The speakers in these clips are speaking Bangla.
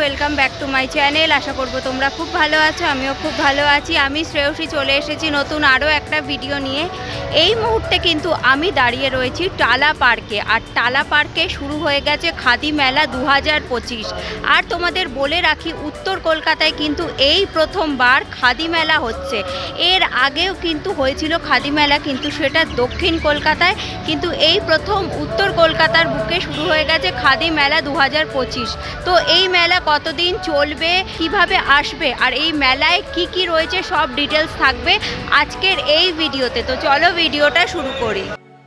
Welcome back to my channel আশা করব তোমরা খুব ভালো আছো, আমিও খুব ভালো আছি। আমি শ্রেয়সী চলে এসেছি নতুন আরও একটা ভিডিও নিয়ে। এই মুহূর্তে কিন্তু আমি দাঁড়িয়ে রয়েছি টালা পার্কে। আর টালা পার্কে শুরু হয়ে গেছে খাদি মেলা দু হাজার পঁচিশ। আর তোমাদের বলে রাখি, উত্তর কলকাতায় কিন্তু এই প্রথমবার খাদি মেলা হচ্ছে। এর আগেও কিন্তু হয়েছিল খাদি মেলা, কিন্তু সেটা দক্ষিণ কলকাতায়। কিন্তু এই প্রথম উত্তর কলকাতার বুকে শুরু হয়ে গেছে খাদি মেলা দু হাজার পঁচিশ। তো এই মেলা কতদিন চলবে, কীভাবে আসবে, আর এই মেলায় কি কি রয়েছে সব ডিটেলস থাকবে আজকের এই ভিডিওতে তো চলো ভিডিওটা শুরু করি।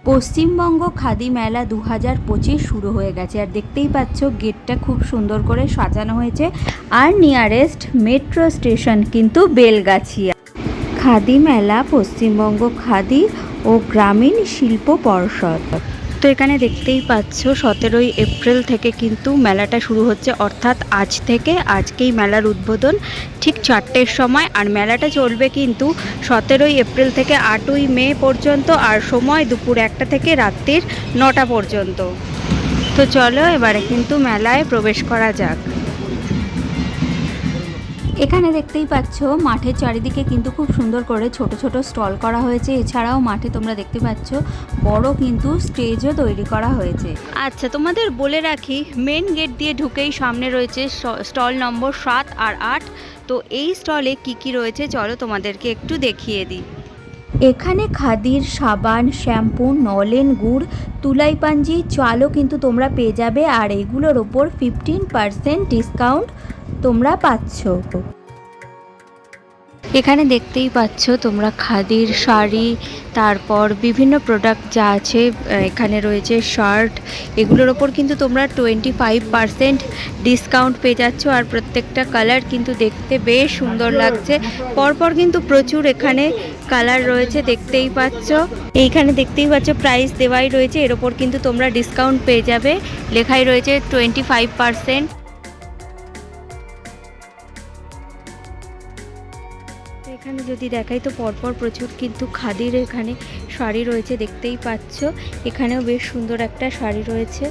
পশ্চিমবঙ্গ খাদি মেলা দু হাজার পঁচিশ শুরু হয়ে গেছে। আর দেখতেই পাচ্ছ, গেটটা খুব সুন্দর করে সাজানো হয়েছে। আর নিয়ারেস্ট মেট্রো স্টেশন কিন্তু বেলগাছিয়া। খাদি মেলা পশ্চিমবঙ্গ খাদি ও গ্রামীণ শিল্প পর্ষদ। তো এখানে দেখতেই পাচ্ছ, সতেরোই এপ্রিল থেকে কিন্তু মেলাটা শুরু হচ্ছে। অর্থাৎ আজ থেকে আজকেই মেলার উদ্বোধন ঠিক চারটের সময়। আর মেলাটা চলবে কিন্তু সতেরোই এপ্রিল থেকে আটই মে পর্যন্ত আর সময় দুপুর একটা থেকে রাত্রির নটা পর্যন্ত। তো চলো এবারে কিন্তু মেলায় প্রবেশ করা যাক। এখানে দেখতেই পাচ্ছ মাঠের চারিদিকে কিন্তু খুব সুন্দর করে ছোট ছোট স্টল করা হয়েছে। এছাড়াও মাঠে তোমরা দেখতে পাচ্ছ বড় কিন্তু স্টেজও তৈরি করা হয়েছে। আচ্ছা তোমাদের বলে রাখি মেন গেট দিয়ে ঢুকেই সামনে রয়েছে স্টল নম্বর সাত আর আট। তো এই স্টলে কি কি রয়েছে চলো তোমাদেরকে একটু দেখিয়ে দিই। এখানে খাদির সাবান শ্যাম্পু নলেন গুড় তুলাই পাঞ্জি চালও কিন্তু তোমরা পেয়ে যাবে। আর এগুলোর ওপর ফিফটিন পার্সেন্ট ডিসকাউন্ট তোমরা পাচ্ছ। এখানে দেখতেই পাচ্ছ তোমরা খাদির শাড়ি, তারপর বিভিন্ন প্রোডাক্ট যা আছে এখানে রয়েছে শার্ট এগুলোর ওপর কিন্তু তোমরা টোয়েন্টি ফাইভ পারসেন্ট ডিসকাউন্ট পেয়ে যাচ্ছ আর প্রত্যেকটা কালার কিন্তু দেখতে বেশ সুন্দর লাগছে। পরপর কিন্তু প্রচুর এখানে কালার রয়েছে, দেখতেই পাচ্ছ। এইখানে দেখতেই পাচ্ছ প্রাইস দেওয়াই রয়েছে, এর ওপর কিন্তু তোমরা ডিসকাউন্ট পেয়ে যাবে। লেখাই রয়েছে টোয়েন্টি ফাইভ পারসেন্ট যদি দেখাই তো পরপর প্রচুর কিন্তু খাদির এখানে শাড়ি রয়েছে, দেখতেই পাচ্ছ। এখানেও বেশ সুন্দর একটা শাড়ি রয়েছে।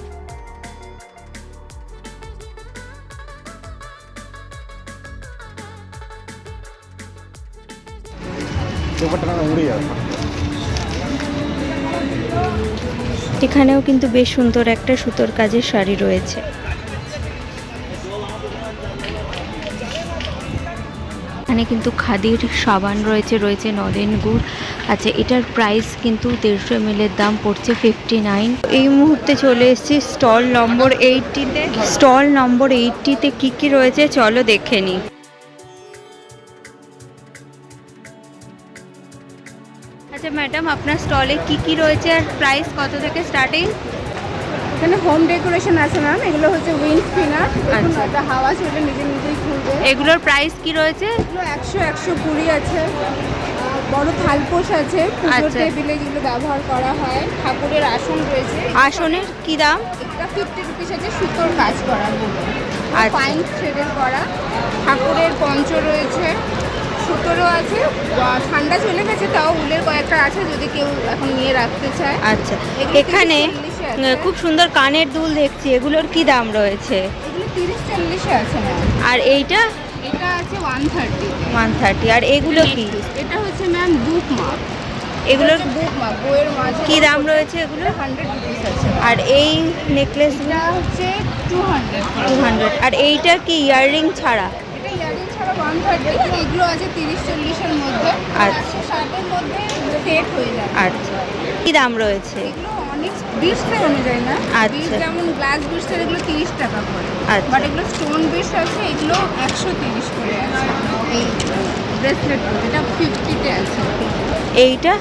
এখানেও কিন্তু বেশ সুন্দর একটা সুতোর কাজের শাড়ি রয়েছে। এখানে কিন্তু খাদির সাবান রয়েছে রয়েছে নলেন গুড়। আচ্ছা এটার প্রাইস কিন্তু দেড়শো এম এর দাম পড়ছে ফিফটি নাইন এই মুহূর্তে চলে এসেছি স্টল নম্বর এইটটিতে স্টল নম্বর এইটটিতে কি কি রয়েছে চলো দেখে নিই আচ্ছা ম্যাডাম আপনার স্টলে কি কি রয়েছে আর প্রাইস কত থেকে স্টার্টিং এখানে হোম ডেকোরেশন আছে ম্যাম এগুলো হচ্ছে উইন্ড স্পিনার আচ্ছা। একটা হাওয়া চলে নিজে নিজেই খুলবে। এগুলোর প্রাইস কি রয়েছে? এগুলো একশো একশো কুড়ি আছে। আর বড় থালপোষ আছে পুজোর আচ্ছা। টেবিলে যেগুলো ব্যবহার করা হয় ঠাকুরের আসন রয়েছে। আসনের কি দাম? একটা ফিফটি রুপিস আছে সুতোর কাজ করা। আচ্ছা। ফাইন থ্রেডের করা। ঠাকুরের পঞ্চ রয়েছে। সুতোরও আছে। ঠান্ডা চলে গেছে তাও উলের কয়েকটা আছে যদি কেউ এখন নিয়ে রাখতে চায়। আচ্ছা এখানে 30 চল্লিশে আছে। উম, খুব সুন্দর কানের দুল দেখছি এগুলোর কি দাম রয়েছে? এগুলো তিরিশ চল্লিশে আছে আর এইটা? এটা আছে ওয়ান থার্টি ওয়ান থার্টি আর এগুলো কি? এটা হচ্ছে ম্যাম বুক মাপ এগুলোর বুক মাপ বইয়ের মাঝে। কি দাম রয়েছে এগুলো? হান্ড্রেড রুপিস আছে। আর এই নেকলেসগুলো এটা হচ্ছে টু হান্ড্রেড টু হান্ড্রেড আর এইটা কি ইয়াররিং ইয়ারিং ছাড়া? ওয়ান থার্টি এগুলো আছে তিরিশ চল্লিশের মধ্যে। আচ্ছা। ষাটের মধ্যে সেট হয়ে যাবে। আচ্ছা। কি দাম রয়েছে? এগুলো অনেক বিটসের অনুযায়ী না। আচ্ছা। বিট যেমন গ্লাস বিটসের এগুলো তিরিশ টাকা করে। আচ্ছা। বাট এগুলো স্টোন বিটস আছে এগুলো একশো তিরিশ করে আছে। এই ব্রেসলেট এটা ফিফটিতে আছে। এইটা?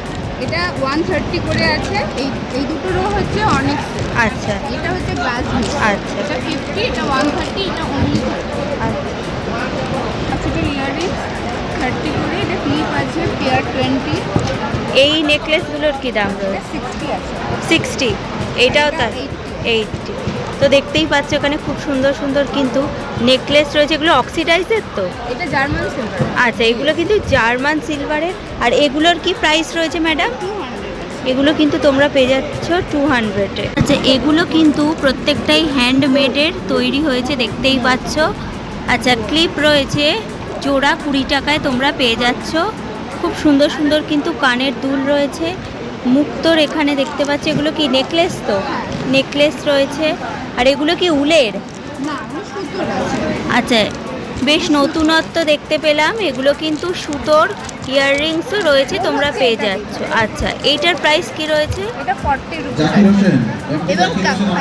এটা ওয়ান থার্টি করে আছে। এই এই দুটোরও হচ্ছে অনেক আচ্ছা। এটা হচ্ছে গ্লাস আচ্ছা। এটা ফিফটি এটা ওয়ান থার্টি এটা অনলি থার্টি এটা ইয়ারিংস থার্টি করে এটা ক্লিপ আছে পেয়ার টোয়েন্টি এই নেকলেসগুলোর কি দাম রয়েছে? সিক্সটি আছে। সিক্সটি এইটাও তার এইটটি তো দেখতেই পাচ্ছ এখানে খুব সুন্দর সুন্দর কিন্তু নেকলেস রয়েছে। এগুলো অক্সিডাইজের তো? এটা জার্মান সিলভার আচ্ছা এগুলো কিন্তু জার্মান সিলভারের আর এগুলোর কি প্রাইস রয়েছে ম্যাডাম এগুলো কিন্তু তোমরা পেয়ে যাচ্ছ টু হান্ড্রেডে আচ্ছা এগুলো কিন্তু প্রত্যেকটাই হ্যান্ডমেডের তৈরি হয়েছে দেখতেই পাচ্ছ। আচ্ছা ক্লিপ রয়েছে জোড়া কুড়ি টাকায় তোমরা পেয়ে যাচ্ছ। খুব সুন্দর সুন্দর কিন্তু কানের দুল রয়েছে। মুক্তোর এখানে দেখতে পাচ্ছি এগুলো কি নেকলেস তো? নেকলেস রয়েছে। আর এগুলো কি উলের? আচ্ছা বেশ নতুনত্ব দেখতে পেলাম। এগুলো কিন্তু সুতোর ইয়াররিংসও রয়েছে তোমরা পেয়ে যাচ্ছ। আচ্ছা এইটার প্রাইস কি রয়েছে? এটা ফর্টি রুপিস জাকির হোসেন এবং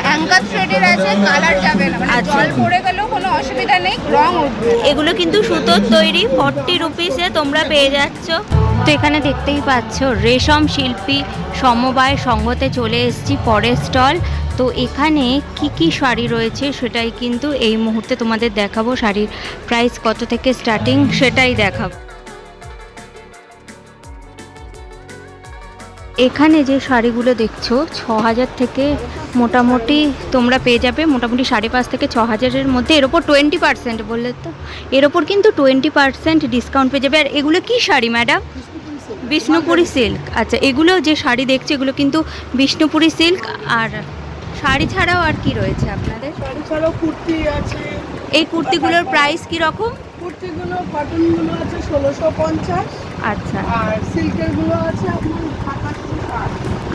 অ্যাঙ্কার থ্রেডের আছে কালার যাবে না। মানে আচ্ছা। জল পড়ে গেলেও কোনো অসুবিধা নেই রং উঠবে। এগুলো কিন্তু সুতোর তৈরি ফর্টি রুপিসে তোমরা পেয়ে যাচ্ছ। তো এখানে দেখতেই পাচ্ছ রেশম শিল্পী সমবায় সংঘতে চলে এসেছি পরের স্টল তো এখানে কি কি শাড়ি রয়েছে সেটাই কিন্তু এই মুহূর্তে তোমাদের দেখাবো। শাড়ির প্রাইস কত থেকে স্টার্টিং সেটাই দেখাবো। এখানে যে শাড়িগুলো দেখছ ছ হাজার থেকে মোটামুটি তোমরা পেয়ে যাবে। মোটামুটি সাড়ে পাঁচ থেকে ছ হাজারের মধ্যে। এর ওপর টোয়েন্টি পার্সেন্ট বললে তো। এর ওপর কিন্তু টোয়েন্টি পার্সেন্ট ডিসকাউন্ট পেয়ে যাবে। আর এগুলো কি শাড়ি ম্যাডাম বিষ্ণুপুরি সিল্ক আচ্ছা এগুলো যে শাড়ি দেখছে এগুলো কিন্তু বিষ্ণুপুরি সিল্ক আর শাড়ি ছাড়াও আর কি রয়েছে আপনাদের? শাড়ি ছাড়াও কুর্তি আছে। এই কুর্তিগুলোর প্রাইস কি রকম কুর্তিগুলো কটনগুলো আছে ষোলোশো পঞ্চাশ। আচ্ছা। আর সিল্কেরগুলো আছে আপনার সাতাশশো ষাট।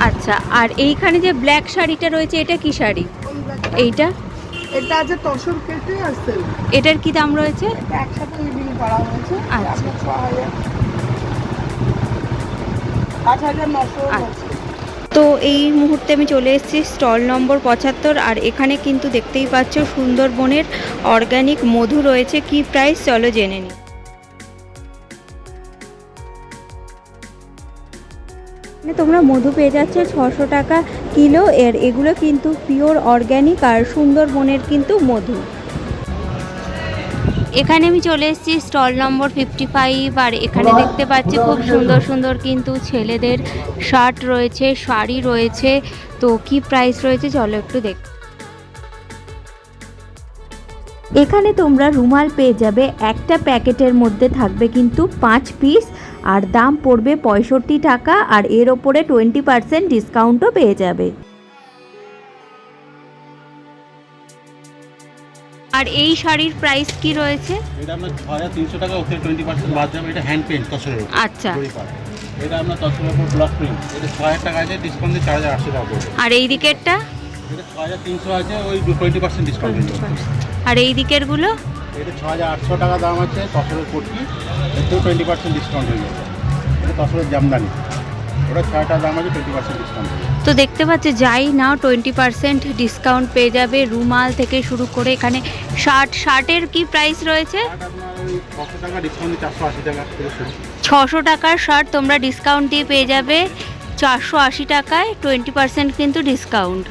আচ্ছা আর এইখানে যে ব্ল্যাক শাড়িটা রয়েছে এটা কি শাড়ি? এইটা? এটা আছে তসর কেটে আর সিল্ক এটার কি দাম রয়েছে? এটা একসাথে করা হয়েছে। আচ্ছা। ছ হাজার আট হাজার নশো আচ্ছা। তো এই মুহূর্তে আমি চলে এসেছি স্টল নম্বর পঁচাত্তর, আর এখানে কিন্তু দেখতেই পাচ্ছ সুন্দরবনের অর্গানিক মধু রয়েছে। কি প্রাইস চলো জেনে নিই। এখানে তোমরা মধু পেয়ে যাচ্ছ ছশো টাকা কিলো, এর এগুলো কিন্তু পিওর অর্গ্যানিক আর সুন্দরবনের কিন্তু মধু। এখানে আমি চলে এসেছি স্টল নম্বর ফিফটি ফাইভ আর এখানে দেখতে পাচ্ছি খুব সুন্দর সুন্দর কিন্তু ছেলেদের শার্ট রয়েছে, শাড়ি রয়েছে। তো কি প্রাইস রয়েছে চলো একটু দেখ। এখানে তোমরা রুমাল পেয়ে যাবে, একটা প্যাকেটের মধ্যে থাকবে কিন্তু পাঁচ পিস আর দাম পড়বে পঁয়ষট্টি টাকা, আর এর ওপরে টোয়েন্টি পার্সেন্ট ডিসকাউন্টও পেয়ে যাবে। আর এই শাড়ির প্রাইস কি রয়েছে? এটা আপনার ছ হাজার তিনশো টাকা ওকে টোয়েন্টি পার্সেন্ট বাদ যাবে এটা হ্যান্ড পেন্ট তসরের আচ্ছা। এটা আপনার তসরের উপর ব্লক প্রিন্ট এটা ছ হাজার টাকা আছে ডিসকাউন্ট দিয়ে চার হাজার আটশো টাকা পড়বে। আর এই দিকেরটা? এটা ছ হাজার তিনশো আছে ওই টোয়েন্টি পার্সেন্ট ডিসকাউন্ট আর এই দিকেরগুলো? এটা ছ হাজার আটশো টাকা দাম আছে তসরের কোটি টোয়েন্টি পার্সেন্ট ডিসকাউন্ট হয়ে যাবে। এটা তসরের জামদানি। ওটা ছয়টার দাম আছে টোয়েন্টি পার্সেন্ট ডিসকাউন্ট তো দেখতে পাচ্ছি যাই নাও টোয়েন্টি পার্সেন্ট ডিসকাউন্ট পেয়ে যাবে রুমাল থেকে শুরু করে এখানে শার্ট শার্টের কি প্রাইস রয়েছে? ছশো টাকার শার্ট তোমরা ডিসকাউন্ট দিয়ে পেয়ে যাবে। চারশো আশি টাকায় টোয়েন্টি পার্সেন্ট কিন্তু ডিসকাউন্ট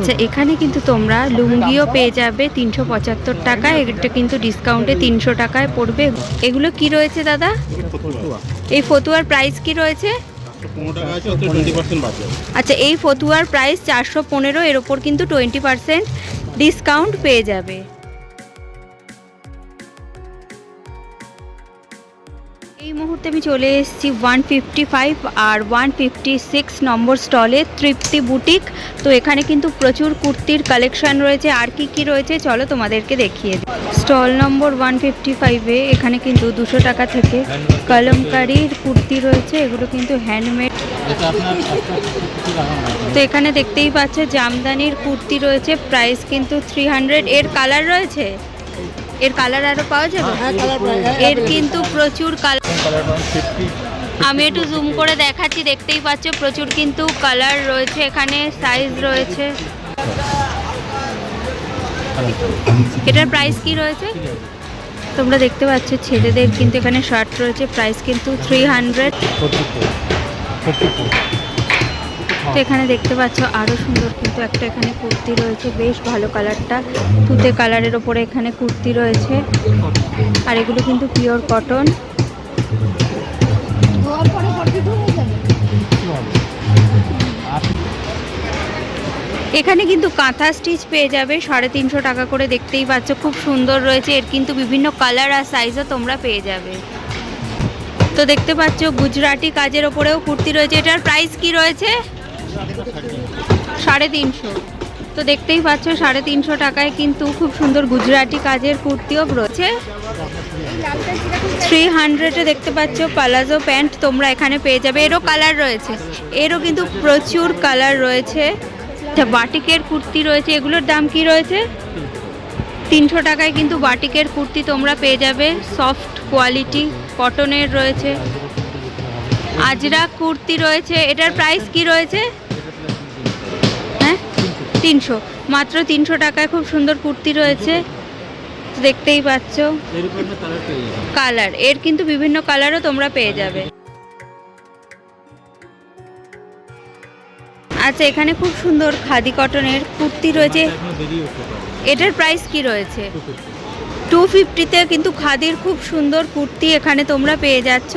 আচ্ছা এখানে কিন্তু তোমরা লুঙ্গিও পেয়ে যাবে তিনশো পঁচাত্তর টাকা এটা কিন্তু ডিসকাউন্টে তিনশো টাকায় পড়বে। এগুলো কি রয়েছে দাদা? এই ফতুয়ার প্রাইস কি রয়েছে? আচ্ছা এই ফতুয়ার প্রাইস চারশো পনেরো এর ওপর কিন্তু টোয়েন্টি পার্সেন্ট ডিসকাউন্ট পেয়ে যাবে। মুহূর্তে আমি চলে এসেছি ওয়ান ফিফটি ফাইভ আর ওয়ান ফিফটি সিক্স নম্বর স্টলে তৃপ্তি বুটিক। তো এখানে কিন্তু প্রচুর কুর্তির কালেকশন রয়েছে। আর কি কি রয়েছে চলো তোমাদেরকে দেখিয়ে দিই। স্টল নম্বর ওয়ান ফিফটি ফাইভে এখানে কিন্তু দুশো টাকা থেকে কলমকারির কুর্তি রয়েছে। এগুলো কিন্তু হ্যান্ডমেড তো এখানে দেখতেই পাচ্ছ জামদানির কুর্তি রয়েছে। প্রাইস কিন্তু থ্রি হান্ড্রেড এর কালার রয়েছে? এর কালার আরও পাওয়া যাবে? এর কিন্তু প্রচুর কালার আমি একটু জুম করে দেখাচ্ছি দেখতেই পাচ্ছ প্রচুর কিন্তু কালার রয়েছে এখানে সাইজ রয়েছে। এটার প্রাইস কি রয়েছে? তোমরা দেখতে পাচ্ছ ছেলেদের কিন্তু এখানে শার্ট রয়েছে প্রাইস কিন্তু থ্রি হান্ড্রেড তো এখানে দেখতে পাচ্ছ আরও সুন্দর কিন্তু একটা এখানে কুর্তি রয়েছে, বেশ ভালো কালারটা। তুতে কালারের ওপরে এখানে কুর্তি রয়েছে। আর এগুলো কিন্তু পিওর কটন। হয়ে এখানে কিন্তু কাঁথা স্টিচ পেয়ে যাবে, সাড়ে তিনশো টাকা করে দেখতেই পাচ্ছ, খুব সুন্দর রয়েছে। এর কিন্তু বিভিন্ন কালার আর সাইজও তোমরা পেয়ে যাবে। তো দেখতে পাচ্ছ, গুজরাটি কাজের ওপরেও কুর্তি রয়েছে। এটার প্রাইস কি রয়েছে? সাড়ে তিনশো। তো দেখতেই পাচ্ছ, সাড়ে তিনশো টাকায় কিন্তু খুব সুন্দর গুজরাটি কাজের কুর্তিও রয়েছে। থ্রি হান্ড্রেডে দেখতে পাচ্ছ, পালাজো প্যান্ট তোমরা এখানে পেয়ে যাবে। এরও কালার রয়েছে। এরও কিন্তু প্রচুর কালার রয়েছে। বাটিকের কুর্তি রয়েছে। এগুলোর দাম কি রয়েছে? তিনশো টাকায় কিন্তু বাটিকের কুর্তি তোমরা পেয়ে যাবে। সফট কোয়ালিটি কটনের রয়েছে। আজরা কুর্তি রয়েছে। এটার প্রাইস কি রয়েছে? তিনশো। মাত্র তিনশো টাকায় খুব সুন্দর কুর্তি রয়েছে। দেখতেই পাচ্ছ। কালার। এর কিন্তু বিভিন্ন কালারও তোমরা পেয়ে যাবে। আচ্ছা এখানে খুব সুন্দর খাদি কটনের কুর্তি রয়েছে। এটার প্রাইস কি রয়েছে? টু ফিফটিতে কিন্তু খাদির খুব সুন্দর কুর্তি এখানে তোমরা পেয়ে যাচ্ছ।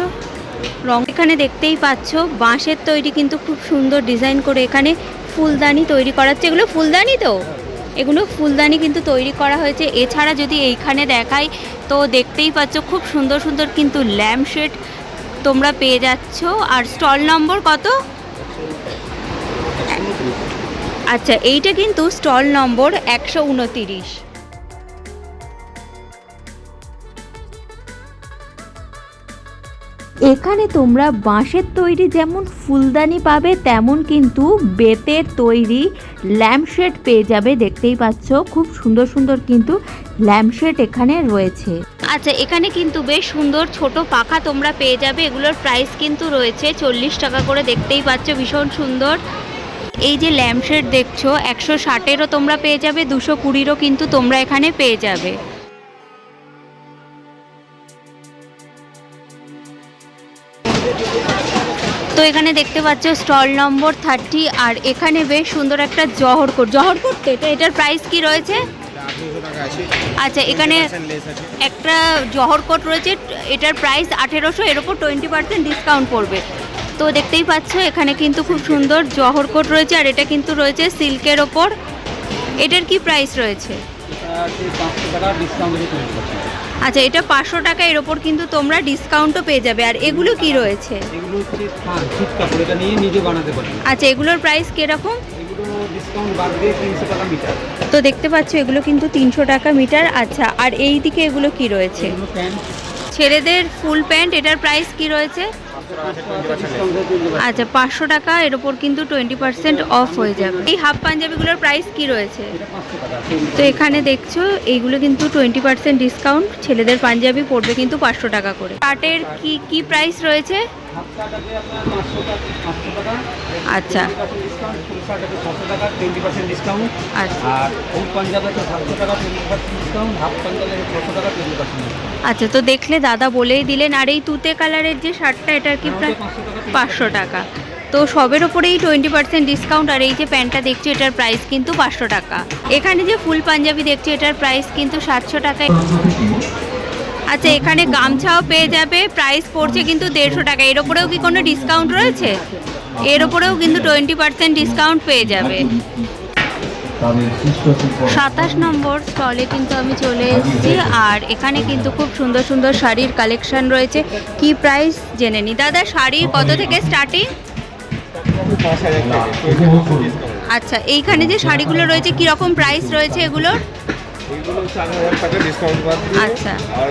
রং এখানে দেখতেই পাচ্ছ। বাঁশের তৈরি কিন্তু খুব সুন্দর ডিজাইন করে এখানে ফুলদানি তৈরি করা হচ্ছে এগুলো ফুলদানি তো? এগুলো ফুলদানি কিন্তু তৈরি করা হয়েছে। এছাড়া যদি এইখানে দেখাই, তো দেখতেই পাচ্ছ খুব সুন্দর সুন্দর কিন্তু ল্যাম্পশেড তোমরা পেয়ে যাচ্ছ। আর স্টল নম্বর কত? আচ্ছা এইটা কিন্তু স্টল নম্বর একশো উনতিরিশ। এখানে তোমরা বাঁশের তৈরি যেমন ফুলদানি পাবে, তেমন কিন্তু বেতের তৈরি ল্যাম্পশেড পেয়ে যাবে, দেখতেই পাচ্ছ। খুব সুন্দর সুন্দর কিন্তু ল্যাম্পশেড এখানে রয়েছে। আচ্ছা এখানে কিন্তু বেশ সুন্দর ছোট পাখা তোমরা পেয়ে যাবে, এগুলোর প্রাইস কিন্তু রয়েছে চল্লিশ টাকা করে, দেখতেই পাচ্ছ, ভীষণ সুন্দর। এই যে ল্যাম্পশেড দেখছ, একশো ষাটেরও তোমরা পেয়ে যাবে, দুশো কুড়িরও কিন্তু তোমরা এখানে পেয়ে যাবে। তো এখানে দেখতে পাচ্ছ স্টল নম্বর থার্টি, আর এখানে বেশ সুন্দর একটা জহরকোট। জহরকোট তো এটা? এটার প্রাইস কি রয়েছে? আচ্ছা এখানে একটা জহরকোট রয়েছে, এটার প্রাইস আঠেরোশো, এর ওপর টোয়েন্টি পার্সেন্ট ডিসকাউন্ট পড়বে। তো দেখতেই পাচ্ছ, এখানে কিন্তু খুব সুন্দর জহরকোট রয়েছে, আর এটা কিন্তু রয়েছে সিল্কের ওপর। এটার কি প্রাইস রয়েছে? আচ্ছা এটা পাঁচশো টাকা এর ওপর কিন্তু তোমরা ডিসকাউন্টও পেয়ে যাবে। আর এগুলো কি রয়েছে? এগুলো হচ্ছে থান কাপড় এটা নিয়ে নিজে বানাতে পারি। আচ্ছা এগুলোর প্রাইস কীরকম? তো দেখতে পাচ্ছ এগুলো কিন্তু তিনশো টাকা মিটার আচ্ছা আর এই দিকে এগুলো কি রয়েছে? ছেলেদের ফুল প্যান্ট এটার প্রাইস কি রয়েছে? আচ্ছা পাঁচশো টাকা, এর ওপর কিন্তু টোয়েন্টি পার্সেন্ট অফ হয়ে যাবে। এই হাফ পাঞ্জাবিগুলোর প্রাইস কি রয়েছে? তো এখানে দেখছ, এইগুলো কিন্তু টোয়েন্টি পার্সেন্ট ডিসকাউন্ট ছেলেদের পাঞ্জাবি পড়বে কিন্তু পাঁচশো টাকা করে। পাটের কি কি প্রাইস রয়েছে? আচ্ছা। আচ্ছা তো দেখলে দাদা বলেই দিলেন, আর এই তুতে কালারের যে শার্টটা এটার কি প্রায় পাঁচশো টাকা। তো সবের ওপরেই টোয়েন্টি পার্সেন্ট ডিসকাউন্ট আর এই যে প্যান্টটা দেখছি, এটার প্রাইস কিন্তু পাঁচশো টাকা। এখানে যে ফুল পাঞ্জাবি দেখছি, এটার প্রাইস কিন্তু সাতশো টাকায়। আচ্ছা এখানে গামছাও পেয়ে যাবে প্রাইস পড়ছে কিন্তু দেড়শো টাকা। এর ওপরেও কি কোনো ডিসকাউন্ট রয়েছে? এর ওপরেও কিন্তু টোয়েন্টি পার্সেন্ট ডিসকাউন্ট পেয়ে যাবে। সাতাশ নম্বর স্টলে কিন্তু আমি চলে এসেছি, আর এখানে কিন্তু খুব সুন্দর সুন্দর শাড়ির কালেকশন রয়েছে। কি প্রাইস জেনে নি? দাদা, শাড়ির কত থেকে স্টার্টিং আচ্ছা এইখানে যে শাড়িগুলো রয়েছে কি রকম প্রাইস রয়েছে এগুলোর? আচ্ছা। আর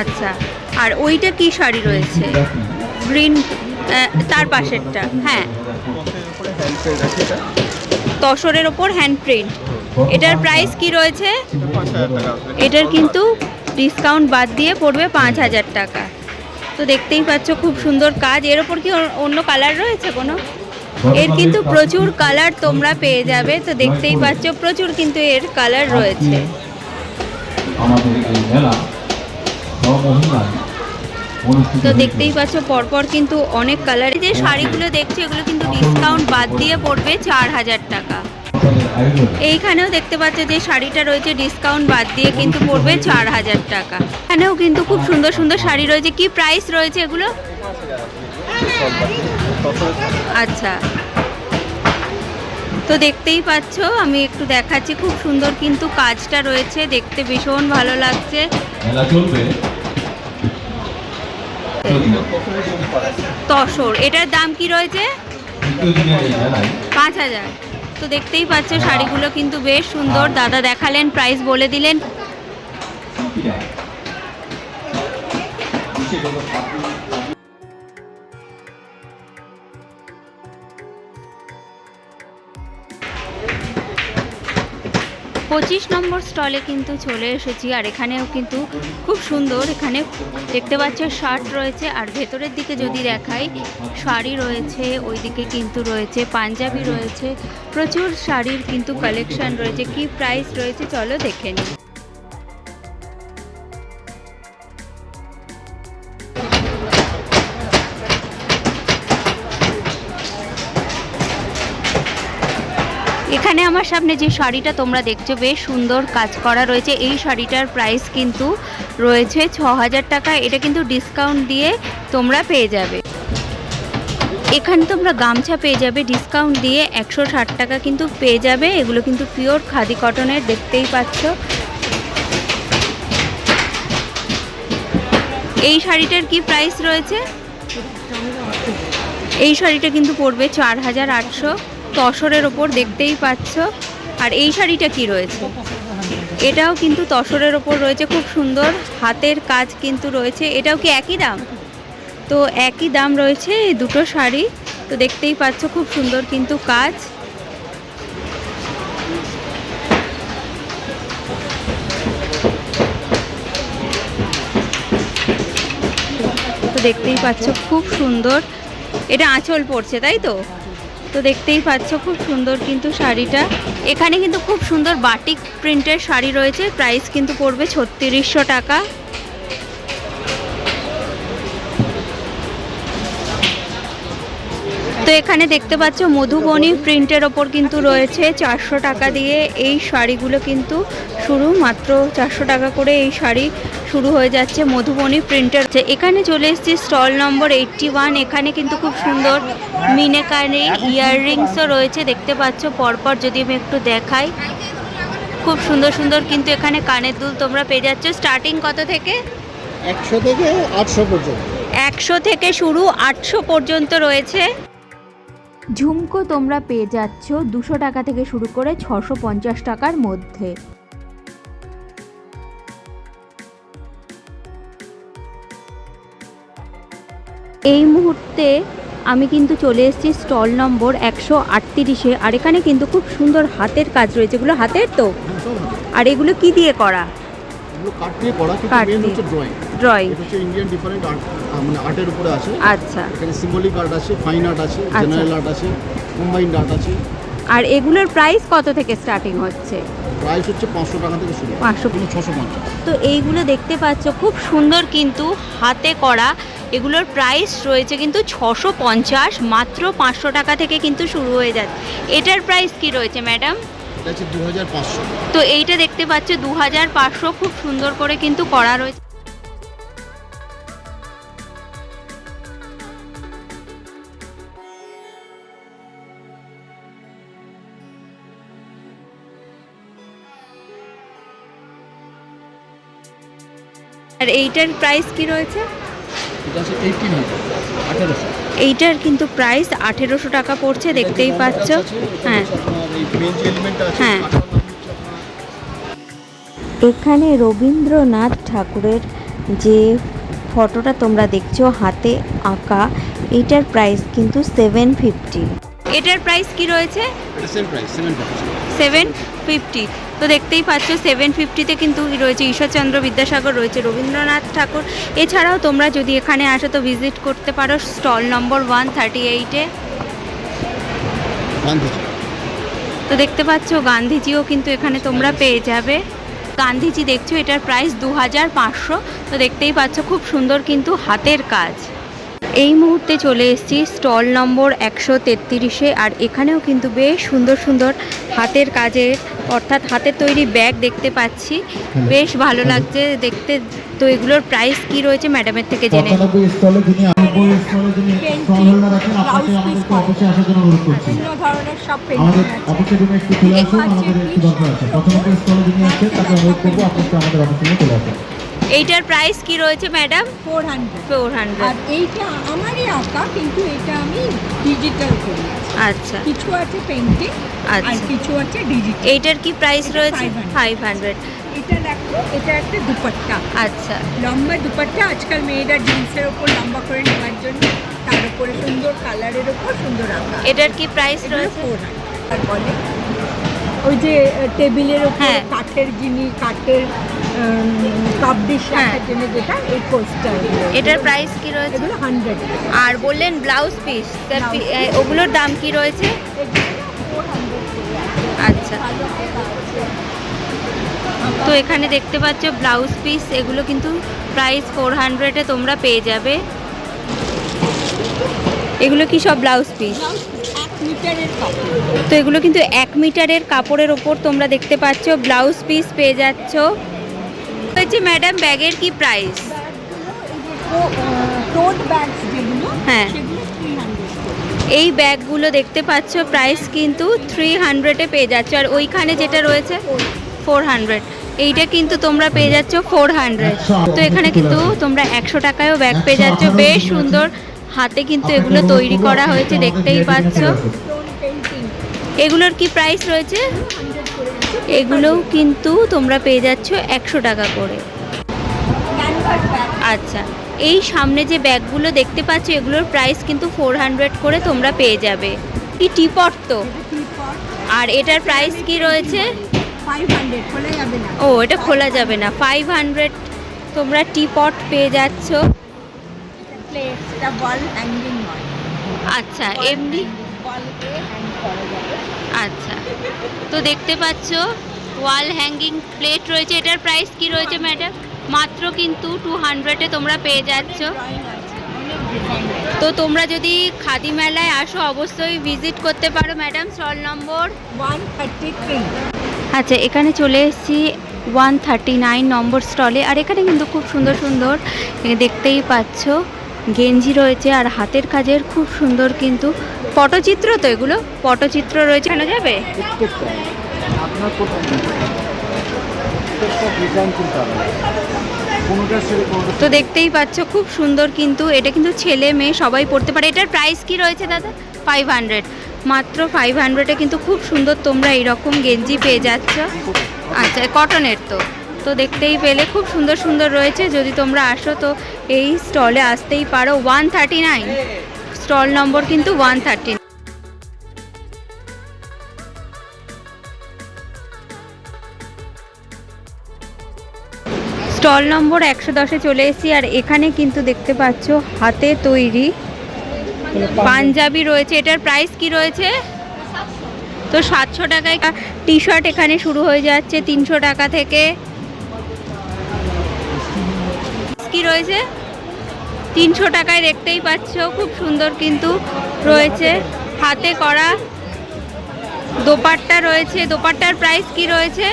আচ্ছা। আর ওইটা কি শাড়ি রয়েছে? গ্রিন তার পাশেরটা। হ্যাঁ। তসরের ওপর হ্যান্ড প্রিন্ট এটার প্রাইস কি রয়েছে? এটার কিন্তু ডিসকাউন্ট বাদ দিয়ে পড়বে পাঁচ হাজার টাকা। তো দেখতেই পাচ্ছ খুব সুন্দর কাজ। এর ওপর কি অন্য কালার রয়েছে কোনো? এর কিন্তু প্রচুর কালার তোমরা পেয়ে যাবে তো দেখতেই পাচ্ছ প্রচুর কিন্তু এর কালার রয়েছে। আমাদের এই মেলা তো দেখতেই পাচ্ছ পরপর কিন্তু অনেক কালার। যে শাড়িগুলো দেখছ এগুলো কিন্তু ডিসকাউন্ট বাদ দিয়ে পড়বে চার হাজার টাকা। এইখানেও দেখতে পাচ্ছ যে শাড়িটা রয়েছে ডিসকাউন্ট বাদ দিয়ে কিন্তু পড়বে চার হাজার টাকা। এখানেও কিন্তু খুব সুন্দর সুন্দর শাড়ি রয়েছে। কি প্রাইস রয়েছে এগুলো? আচ্ছা। তো দেখতেই পাচ্ছ আমি একটু দেখাচ্ছি খুব সুন্দর কিন্তু কাজটা রয়েছে দেখতে ভীষণ ভালো লাগছে। তসর এটার দাম কি রয়েছে? পাঁচ হাজার। তো দেখতেই পাচ্ছ শাড়িগুলো কিন্তু বেশ সুন্দর। দাদা দেখালেন প্রাইস বলে দিলেন। পঁচিশ নম্বর স্টলে কিন্তু চলে এসেছি, আর এখানেও কিন্তু খুব সুন্দর। এখানে দেখতে পাচ্ছ, শার্ট রয়েছে, আর ভেতরের দিকে যদি দেখাই, শাড়ি রয়েছে, ওইদিকে কিন্তু রয়েছে, পাঞ্জাবি রয়েছে, প্রচুর শাড়ির কিন্তু কালেকশন রয়েছে। কি প্রাইস রয়েছে, চলো দেখে নিই। এখানে আমার সামনে যে শাড়িটা তোমরা দেখছ, বেশ সুন্দর কাজ করা রয়েছে। এই শাড়িটার প্রাইস কিন্তু রয়েছে ছ হাজার টাকা। এটা কিন্তু ডিসকাউন্ট দিয়ে তোমরা পেয়ে যাবে। এখানে তোমরা গামছা পেয়ে যাবে ডিসকাউন্ট দিয়ে একশো ষাট টাকা কিন্তু পেয়ে যাবে। এগুলো কিন্তু পিওর খাদি কটনের দেখতেই পাচ্ছ। এই শাড়িটার কি প্রাইস রয়েছে? এই শাড়িটা কিন্তু পড়বে চার হাজার আটশো। তসরের ওপর দেখতেই পাচ্ছ। আর এই শাড়িটা কি রয়েছে? এটাও কিন্তু তসরের ওপর রয়েছে। খুব সুন্দর হাতের কাজ কিন্তু রয়েছে। এটাও কি একই দাম? তো একই দাম রয়েছে এই দুটো শাড়ি। তো দেখতেই পাচ্ছ খুব সুন্দর কিন্তু কাজ। তো দেখতেই পাচ্ছ খুব সুন্দর। এটা আঁচল পড়ছে তাই তো? তো দেখতেই পাচ্ছ, খুব সুন্দর কিন্তু শাড়িটা। এখানে কিন্তু খুব সুন্দর বাটিক প্রিন্টের শাড়ি রয়েছে। প্রাইস কিন্তু পড়বে ছত্রিশশো টাকা। তো এখানে দেখতে পাচ্ছ মধুবনী প্রিন্টের ওপর কিন্তু রয়েছে চারশো টাকা দিয়ে এই শাড়িগুলো কিন্তু শুরু মাত্র চারশো টাকা করে এই শাড়ি শুরু হয়ে যাচ্ছে মধুবনী প্রিন্টের। এখানে চলে এসেছি স্টল নম্বর এইটটি ওয়ান এখানে কিন্তু খুব সুন্দর মিনেকারি ইয়াররিংসও রয়েছে দেখতে পাচ্ছ পরপর যদি আমি একটু দেখাই। খুব সুন্দর সুন্দর কিন্তু এখানে কানের দুল তোমরা পেয়ে যাচ্ছ। স্টার্টিং কত থেকে? একশো থেকে আটশো পর্যন্ত। একশো থেকে শুরু আটশো পর্যন্ত রয়েছে। ঝুমকো তোমরা পেয়ে যাচ্ছ দুশো টাকা থেকে শুরু করে ছশো পঞ্চাশ টাকার মধ্যে। এই মুহূর্তে আমি কিন্তু চলে এসেছি স্টল নম্বর একশো আটত্রিশে আর এখানে কিন্তু খুব সুন্দর হাতের কাজ রয়েছে। এগুলো হাতের তো? আর এগুলো কি দিয়ে করা? কাঠ দিয়ে করা কাঠ দিয়ে। ড্রয়িং এটা হচ্ছে ইন্ডিয়ান ডিফারেন্ট আর্ট মানে আর্টের উপরে আছে। আচ্ছা। এখানে সিম্বলিক আর্ট আছে ফাইন আর্ট আছে আচ্ছা। জেনারেল আর্ট আছে কম্বাইন্ড আর্ট আছে। আর এগুলোর প্রাইস কত থেকে স্টার্টিং হচ্ছে? প্রাইস হচ্ছে পাঁচশো টাকা থেকে শুরু 500 কিন্তু ছশো পঞ্চাশ। তো এইগুলো দেখতে পাচ্ছ খুব সুন্দর কিন্তু হাতে করা। এগুলোর প্রাইস রয়েছে কিন্তু ছশো পঞ্চাশ মাত্র পাঁচশো টাকা থেকে কিন্তু শুরু হয়ে যাচ্ছে এটার প্রাইস কি রয়েছে ম্যাডাম দু হাজার পাঁচশো। তো এইটা দেখতে পাচ্ছ দু হাজার পাঁচশো খুব সুন্দর করে কিন্তু করা রয়েছে। আর এইটার প্রাইস কি রয়েছে? এইটার কিন্তু প্রাইস আঠেরোশো টাকা পড়ছে দেখতেই পাচ্ছ। হ্যাঁ। হ্যাঁ। এখানে রবীন্দ্রনাথ ঠাকুরের যে ফটোটা তোমরা দেখছ হাতে আঁকা এটার প্রাইস কিন্তু সেভেন ফিফটি এটার প্রাইস কি রয়েছে? সেভেন ফিফটি তো দেখতেই পাচ্ছ সেভেন ফিফটিতে কিন্তু রয়েছে ঈশ্বরচন্দ্র বিদ্যাসাগর রয়েছে রবীন্দ্রনাথ ঠাকুর। এছাড়াও তোমরা যদি এখানে আসো তো ভিজিট করতে পারো স্টল নম্বর ওয়ান থার্টি এইটে তো দেখতে পাচ্ছ গান্ধীজিও কিন্তু এখানে তোমরা পেয়ে যাবে। গান্ধীজি দেখছ এটার প্রাইস দু হাজার পাঁচশো। তো দেখতেই পাচ্ছ খুব সুন্দর কিন্তু হাতের কাজ। এই মুহূর্তে চলে এসেছি স্টল নম্বর একশো তেত্রিশে আর এখানেও কিন্তু বেশ সুন্দর সুন্দর হাতের কাজের অর্থাৎ হাতের তৈরি ব্যাগ দেখতে পাচ্ছি। বেশ ভালো লাগছে দেখতে। তো এগুলোর প্রাইস কি রয়েছে ম্যাডামের থেকে জেনে? আমাদের এইটার প্রাইস কি রয়েছে ম্যাডাম ফোর হান্ড্রেড ফোর আর হান্ড্রেড এইটা আমারই আঁকা কিন্তু এটা আমি ডিজিটাল করি। আচ্ছা। কিছু আছে পেন্টিং আর আচ্ছা। কিছু আছে ডিজিটাল এইটার কি প্রাইস রয়েছে? 500 ফাইভ হান্ড্রেড এটা দেখো এটা একটা দুপাট্টা। আচ্ছা। লম্বা দুপাট্টা আজকাল মেয়েরা জিন্সের ওপর লম্বা করে নেওয়ার জন্য তার উপরে সুন্দর কালারের ওপর সুন্দর আঁকা। এটার কি প্রাইস রয়েছে? ফোর আর বলে? ওই যে টেবিলের ওপর হ্যাঁ। কাঠের জিনিস কাঠের কাপ ডিশ হ্যাঁ। রাখার জন্য যেটা এই এটার প্রাইস কি রয়েছে? এগুলো হান্ড্রেড আর বললেন ব্লাউজ পিস ওগুলোর দাম কি রয়েছে? আচ্ছা। তো এখানে দেখতে পাচ্ছ ব্লাউজ পিস এগুলো কিন্তু প্রাইস ফোর হান্ড্রেডে তোমরা পেয়ে যাবে। এগুলো কি সব ব্লাউজ পিস তো এগুলো কিন্তু এক মিটারের কাপড়ের ওপর তোমরা দেখতে পাচ্ছ ব্লাউজ পিস পেয়ে যাচ্ছ। হচ্ছে ম্যাডাম ব্যাগের কি প্রাইস হ্যাঁ। এই ব্যাগগুলো দেখতে পাচ্ছ প্রাইস কিন্তু থ্রি হান্ড্রেডে পেয়ে যাচ্ছ। আর ওইখানে যেটা রয়েছে ফোর হান্ড্রেড এইটা কিন্তু তোমরা পেয়ে যাচ্ছ ফোর হান্ড্রেড তো এখানে কিন্তু তোমরা একশো টাকায়ও ব্যাগ পেয়ে যাচ্ছ। বেশ সুন্দর হাতে কিন্তু এগুলো তৈরি করা হয়েছে, দেখতেই পাচ্ছ। এগুলোর কি প্রাইস রয়েছে? এগুলোও কিন্তু তোমরা পেয়ে যাচ্ছ একশো টাকা করে। আচ্ছা এই সামনে যে ব্যাগগুলো দেখতে পাচ্ছ, এগুলোর প্রাইস কিন্তু ফোর হান্ড্রেড করে তোমরা পেয়ে যাবে। কি টিপট তো? আর এটার প্রাইস কি রয়েছে? ও, এটা খোলা যাবে না। ফাইভ হান্ড্রেড তোমরা টিপট পেয়ে যাচ্ছ। হ্যাঙ্গিং আচ্ছা এমনি? ওয়ালকে হ্যাং করা যাবে। আচ্ছা তো দেখতে পাচ্ছ ওয়াল হ্যাঙ্গিং প্লেট রয়েছে। এটার প্রাইস কি রয়েছে ম্যাডাম মাত্র কিন্তু টু হান্ড্রেডে তোমরা পেয়ে যাচ্ছ। তো তোমরা যদি খাদি মেলায় আসো অবশ্যই ভিজিট করতে পারো madam stall number one thirty three আচ্ছা এখানে চলে এসেছি ওয়ান থার্টি নাইন নম্বর স্টলে আর এখানে কিন্তু খুব সুন্দর সুন্দর দেখতেই পাচ্ছ। গেঞ্জি রয়েছে আর হাতের কাজের খুব সুন্দর কিন্তু পটচিত্র তো এগুলো। পটচিত্র রয়েছে। কেন যাবে? তো দেখতেই পাচ্ছ খুব সুন্দর কিন্তু। এটা কিন্তু ছেলে মেয়ে সবাই পড়তে পারে। এটার প্রাইস কি রয়েছে দাদা? ফাইভ হান্ড্রেড মাত্র ফাইভ হান্ড্রেডে কিন্তু খুব সুন্দর তোমরা এইরকম গেঞ্জি পেয়ে যাচ্ছ। আচ্ছা কটনের তো। তো দেখতেই পেলে, খুব সুন্দর সুন্দর রয়েছে। যদি তোমরা আসো, তো এই স্টলে আসতেই পারো। One thirty nine stall number কিন্তু ওয়ান থার্টি স্টল নম্বর একশো দশে চলে এসেছি, আর এখানে কিন্তু দেখতে পাচ্ছ, হাতে তৈরি পাঞ্জাবি রয়েছে। এটার প্রাইস কি রয়েছে? তো সাতশো টাকায় টি শার্ট এখানে শুরু হয়ে যাচ্ছে, তিনশো টাকা থেকে। রয়েছে। তিনশো টাকায় দেখতেই পাচ্ছ, খুব সুন্দর কিন্তু রয়েছে। হাতে করা দোপাট্টা রয়েছে। দোপাট্টার প্রাইস কি রয়েছে?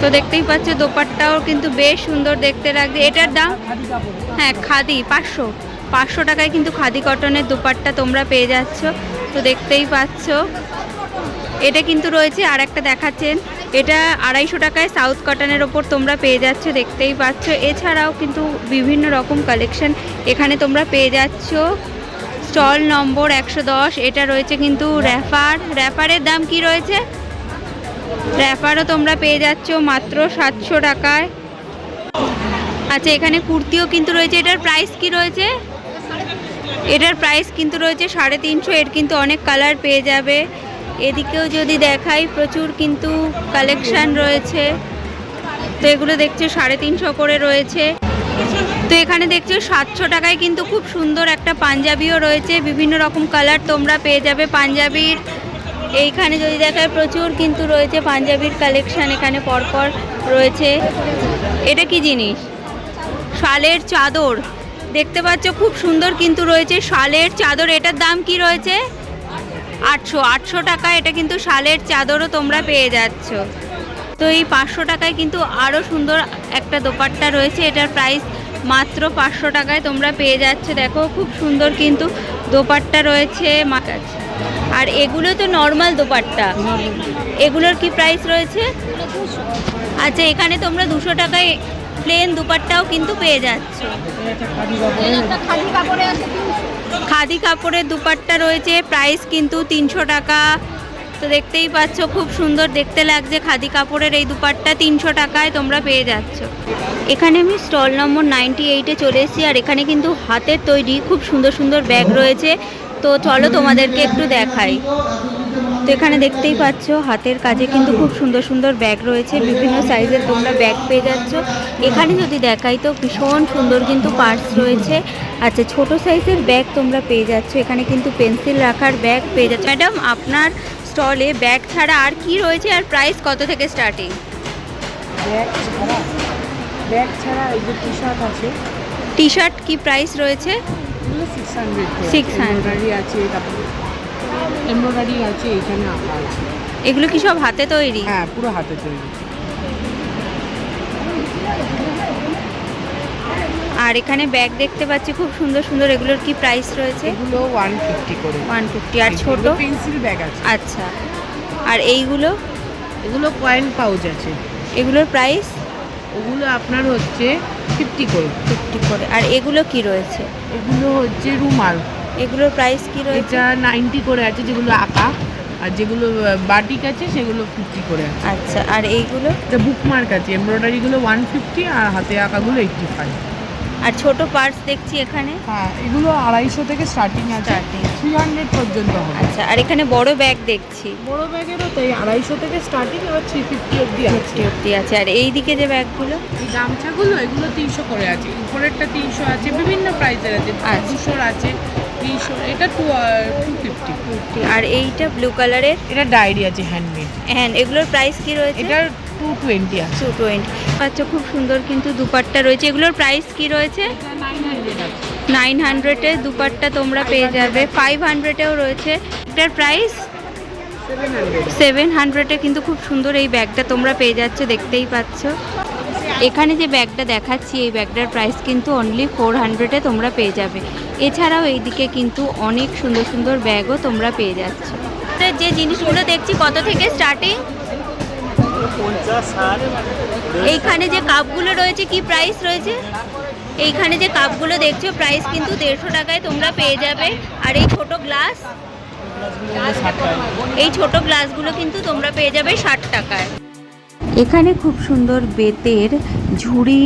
তো দেখতেই পাচ্ছ, দোপাট্টাও কিন্তু বেশ সুন্দর দেখতে লাগছে। এটার দাম? হ্যাঁ খাদি, পাঁচশো। পাঁচশো টাকায় কিন্তু খাদি কটনের দোপাট্টা তোমরা পেয়ে যাচ্ছ। তো দেখতেই পাচ্ছ। এটা কিন্তু রয়েছে আর একটা দেখাচ্ছেন। এটা আড়াইশো টাকায় সাউথ কটনের ওপর তোমরা পেয়ে যাচ্ছ, দেখতেই পাচ্ছ। এছাড়াও কিন্তু বিভিন্ন রকম কালেকশন এখানে তোমরা পেয়ে যাচ্ছ। স্টল নম্বর একশো দশ, এটা রয়েছে কিন্তু র্যাফার র্যাফারের দাম কি রয়েছে? র্যাফারও তোমরা পেয়ে যাচ্ছ মাত্র সাতশো টাকায়। আচ্ছা এখানে কুর্তিও কিন্তু রয়েছে। এটার প্রাইস কি রয়েছে? এটার প্রাইস কিন্তু রয়েছে সাড়ে তিনশো, এর কিন্তু অনেক কালার পেয়ে যাবে। এদিকেও যদি দেখাই, প্রচুর কিন্তু কালেকশান রয়েছে। তো এগুলো দেখছ, সাড়ে তিনশো করে রয়েছে। তো এখানে দেখছ, সাতশো টাকায় কিন্তু খুব সুন্দর একটা পাঞ্জাবিও রয়েছে। বিভিন্ন রকম কালার তোমরা পেয়ে যাবে পাঞ্জাবির। এইখানে যদি দেখায় প্রচুর কিন্তু রয়েছে পাঞ্জাবির কালেকশান এখানে পরপর রয়েছে। এটা কি জিনিস? শালের চাদর। দেখতে পাচ্ছ, খুব সুন্দর কিন্তু রয়েছে শালের চাদর। এটার দাম কি রয়েছে? আটশো আটশো টাকা এটা কিন্তু শালের চাদরও তোমরা পেয়ে যাচ্ছ। তো এই পাঁচশো টাকায় কিন্তু আরও সুন্দর একটা দোপাট্টা রয়েছে, এটার প্রাইস মাত্র পাঁচশো টাকায় তোমরা পেয়ে যাচ্ছে। দেখো, খুব সুন্দর কিন্তু দোপাট্টা রয়েছে। আর এগুলো তো নর্মাল দোপাট্টা। এগুলোর কি প্রাইস রয়েছে? আচ্ছা এখানে তোমরা দুশো টাকায় প্লেন দুপাট্টাও কিন্তু পেয়ে যাচ্ছ। খাদি কাপড়ের দুপাট্টা রয়েছে প্রাইস কিন্তু তিনশো টাকা। তো দেখতেই পাচ্ছ, খুব সুন্দর দেখতে লাগছে খাদি কাপড়ের এই দুপাট্টা, তিনশো টাকায় তোমরা পেয়ে যাচ্ছ। এখানে আমি স্টল নম্বর নাইনটি এইটে চলে এসেছি, আর এখানে কিন্তু হাতের তৈরি খুব সুন্দর সুন্দর ব্যাগ রয়েছে। তো চলো তোমাদেরকে একটু দেখাই। তো এখানে দেখতেই পাচ্ছ হাতের কাজে কিন্তু খুব সুন্দর সুন্দর ব্যাগ রয়েছে বিভিন্ন সাইজের তোমরা ব্যাগ পেয়ে যাচ্ছ। এখানে যদি দেখাই তো ভীষণ সুন্দর কিন্তু পার্টস রয়েছে। আচ্ছা ছোট সাইজের ব্যাগ তোমরা পেয়ে যাচ্ছ এখানে কিন্তু পেন্সিল রাখার ব্যাগ পেয়ে যাচ্ছ। ম্যাডাম আপনার স্টলে ব্যাগ ছাড়া আর কি রয়েছে আর প্রাইস কত থেকে স্টার্টিং ব্যাগ ছাড়া ব্যাগ ছাড়া এই যে টি শার্ট আছে। টি শার্ট কি প্রাইস রয়েছে? সিক্স হান্ড্রেড 600 এমব্রয়ডারি আছে তারপরে এমব্রয়ডারি আছে এইখানে আঁকা আছে। এগুলো কি সব হাতে তৈরি? হ্যাঁ পুরো হাতে তৈরি। আর এখানে ব্যাগ দেখতে পাচ্ছি খুব সুন্দর সুন্দর। এগুলোর কি প্রাইস রয়েছে? এগুলো ওয়ান ফিফটি করে। ওয়ান ফিফটি আর ছোট? পেন্সিল ব্যাগ আছে। আচ্ছা। আর এইগুলো? এগুলো কয়েন পাউচ আছে। এগুলোর প্রাইস ওগুলো আপনার হচ্ছে ফিফটি করে। ফিফটি করে। আর এগুলো কি রয়েছে? এগুলো হচ্ছে রুমাল। এগুলোর প্রাইস কি রয়েছে? এটা নাইনটি করে আছে যেগুলো আঁকা। আর যেগুলো বাটিক আছে সেগুলো ফিফটি করে আছে। আচ্ছা আর এইগুলো? এটা বুকমার্ক আছে এমব্রয়ডারিগুলো ওয়ান ফিফটি আর হাতে আঁকাগুলো এইটটি ফাইভ আর ছোট পার্টস দেখছি এখানে। হ্যাঁ এগুলো আড়াইশো থেকে স্টার্টিং আছে। থ্রি হান্ড্রেড পর্যন্ত হবে। আচ্ছা আর এখানে বড় ব্যাগ দেখছি। বড় ব্যাগেরও তাই আড়াইশো থেকে স্টার্টিং এবার থ্রি ফিফটি অব্দি আছে। ফিফটি অব্দি আছে। আর এই দিকে যে ব্যাগগুলো এই গামছাগুলো এগুলো তিনশো করে আছে। উপরেরটা তিনশো আছে বিভিন্ন প্রাইসের আছে। আচ্ছা। দুশোর আছে তিনশো এটা টু টু ফিফটি আর এইটা ব্লু কালারের এটা ডায়েরি আছে হ্যান্ডমেড হ্যাঁ এগুলোর প্রাইস কি রয়েছে? এটার টু টোয়েন্টি আছে। টু টোয়েন্টি আচ্ছা খুব সুন্দর কিন্তু দুপাট্টা রয়েছে। এগুলোর প্রাইস কি রয়েছে? নাইন হান্ড্রেড দুপাট্টা তোমরা পেয়ে যাবে। ফাইভ হান্ড্রেডেও রয়েছে। এটার প্রাইস সেভেন হান্ড্রেডে কিন্তু খুব সুন্দর এই ব্যাগটা তোমরা পেয়ে যাচ্ছ দেখতেই পাচ্ছ। এখানে যে ব্যাগটা দেখাচ্ছি এই ব্যাগটার প্রাইস কিন্তু অনলি ফোর হান্ড্রেডে তোমরা পেয়ে যাবে। এছাড়াও এইদিকে কিন্তু অনেক সুন্দর সুন্দর ব্যাগও তোমরা পেয়ে যাচ্ছ। যে জিনিসগুলো দেখছি কত থেকে স্টার্টিং এইখানে যে কাপগুলো রয়েছে, কি প্রাইস রয়েছে? এইখানে যে কাপগুলো দেখছ প্রাইস কিন্তু দেড়শো টাকায় তোমরা পেয়ে যাবে। আর এই ছোট গ্লাস এই ছোট গ্লাসগুলো কিন্তু তোমরা পেয়ে যাবে ষাট টাকায়। এখানে খুব সুন্দর বেতের ঝুড়ি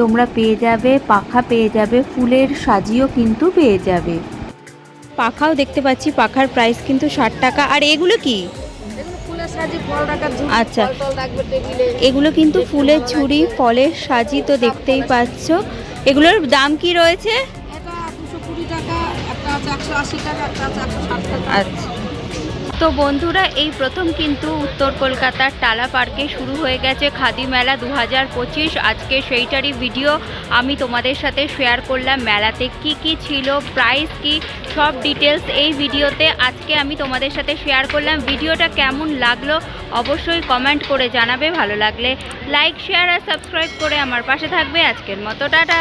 তোমরা পেয়ে যাবে, পাখা পেয়ে যাবে, ফুলের সাজিও কিন্তু পেয়ে যাবে। পাখাও দেখতে পাচ্ছি, পাখার প্রাইস কিন্তু ষাট টাকা। আর এগুলো কি? আচ্ছা। এগুলো কিন্তু ফুলের ঝুড়ি ফলের সাজি তো দেখতেই পাচ্ছ। এগুলোর দাম কি রয়েছে? আচ্ছা। তো বন্ধুরা, এই প্রথম কিন্তু উত্তর কলকাতার টালা পার্কে শুরু হয়ে গেছে খাদি মেলা দু হাজার পঁচিশ। আজকে সেইটারই ভিডিও আমি তোমাদের সাথে শেয়ার করলাম মেলাতে কি কি ছিল প্রাইস কি, সব ডিটেলস এই ভিডিওতে আজকে আমি তোমাদের সাথে শেয়ার করলাম। ভিডিওটা কেমন লাগল অবশ্যই কমেন্ট করে জানাবে। ভালো লাগলে লাইক শেয়ার আর সাবস্ক্রাইব করে আমার পাশে থাকবে। আজকের মতো, টাটা!